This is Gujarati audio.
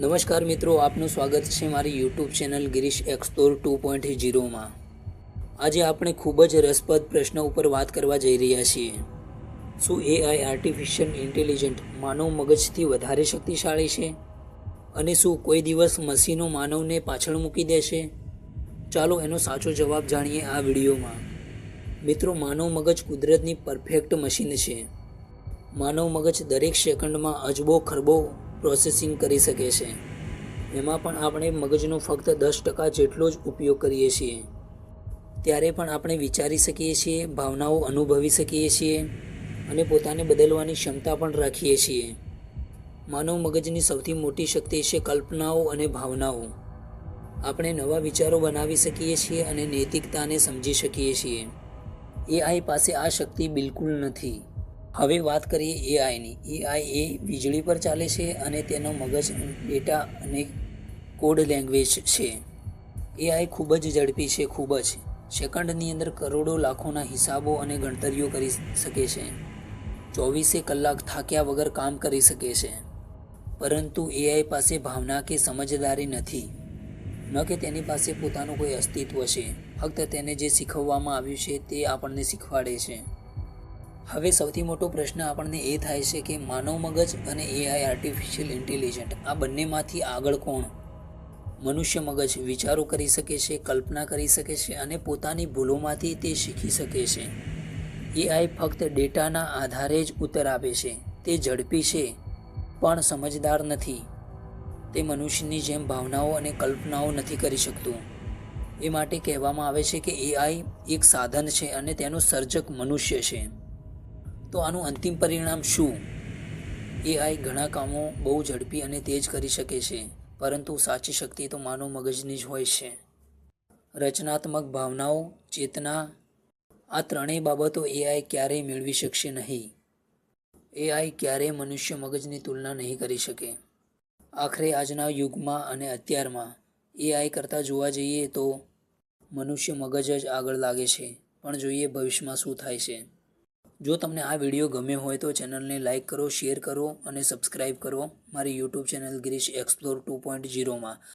નમસ્કાર મિત્રો, આપનું સ્વાગત છે મારી YouTube channel Girish explore two point ઝીરોમાં. આજે આપણે ખૂબ જ રસપ્રદ પ્રશ્ન ઉપર વાત કરવા જઈ રહ્યા છીએ. શું એઆઈ આર્ટિફિશિયલ ઇન્ટેલિજન્ટ માનવ મગજથી વધારે શક્તિશાળી છે? અને શું કોઈ દિવસ મશીનો માનવને પાછળ મૂકી દેશે? ચાલો એનો સાચો જવાબ જાણીએ આ વિડીયોમાં. મિત્રો, માનવ મગજ કુદરતની પરફેક્ટ મશીન છે. માનવ મગજ દરેક સેકન્ડમાં અજબો, ખરબો પ્રોસેસિંગ કરી શકે છે. એમાં પણ આપણે મગજનો ફક્ત દસ ટકા જેટલો જ ઉપયોગ કરીએ છીએ. ત્યારે પણ આપણે વિચારી શકીએ છીએ, ભાવનાઓ અનુભવી શકીએ છીએ અને પોતાને બદલવાની ક્ષમતા પણ રાખીએ છીએ. માનવ મગજની સૌથી મોટી શક્તિ છે કલ્પનાઓ અને ભાવનાઓ. આપણે નવા વિચારો બનાવી શકીએ છીએ અને નૈતિકતાને સમજી શકીએ છીએ. એઆઈ પાસે આ શક્તિ બિલકુલ નથી. હવે વાત કરીએ એઆઈની એઆઈ એ વીજળી પર ચાલે છે અને તેનો મગજ, ડેટા અને કોડ લેંગ્વેજ છે. એઆઈ ખૂબ જ ઝડપી છે, ખૂબ જ. સેકન્ડની અંદર કરોડો લાખોના હિસાબો અને ગણતરીઓ કરી શકે છે. ચોવીસે કલાક થાક્યા વગર કામ કરી શકે છે. પરંતુ એઆઈ પાસે ભાવના કે સમજદારી નથી. ન કે તેની પાસે પોતાનું કોઈ અસ્તિત્વ છે. ફક્ત તેને જે શીખવવામાં આવ્યું છે તે આપણને શીખવાડે છે. હવે સૌથી મોટો પ્રશ્ન આપણને એ થાય છે કે માનવ મગજ અને એઆઈ આર્ટિફિશિયલ ઇન્ટેલિજન્ટ આ બંનેમાંથી આગળ કોણ? મનુષ્ય મગજ વિચારો કરી શકે છે, કલ્પના કરી શકે છે અને પોતાની ભૂલોમાંથી તે શીખી શકે છે. એઆઈ ફક્ત ડેટાના આધારે જ ઉત્તર આપે છે, તે ઝડપી છે, પણ સમજદાર નથી. તે મનુષ્યની જેમ ભાવનાઓ અને કલ્પનાઓ નથી કરી શકતું. એ માટે કહેવામાં આવે છે કે એઆઈ એક સાધન છે અને તેનો સર્જક મનુષ્ય છે. તો આનું અંતિમ પરિણામ શું? એઆઈ ઘણા કામો બહુ ઝડપી અને તેજ કરી શકે છે, પરંતુ સાચી શક્તિ તો માનવ મગજની જ હોય છે. રચનાત્મક ભાવનાઓ, ચેતના, આ ત્રણેય બાબતો એઆઈ ક્યારેય મેળવી શકશે નહીં. એઆઈ ક્યારેય મનુષ્ય મગજની તુલના નહીં કરી શકે. આખરે આજના યુગમાં અને અત્યારમાં એઆઈ કરતાં જોવા જઈએ તો મનુષ્ય મગજ જ આગળ લાગે છે, પણ જોઈએ ભવિષ્યમાં શું થાય છે. જો તમને આ વીડિયો ગમ્યો હોય તો ચેનલને લાઇક કરો, શેર કરો અને સબસ્ક્રાઈબ કરો મારી YouTube channel Girish explore two point ઝીરોમાં.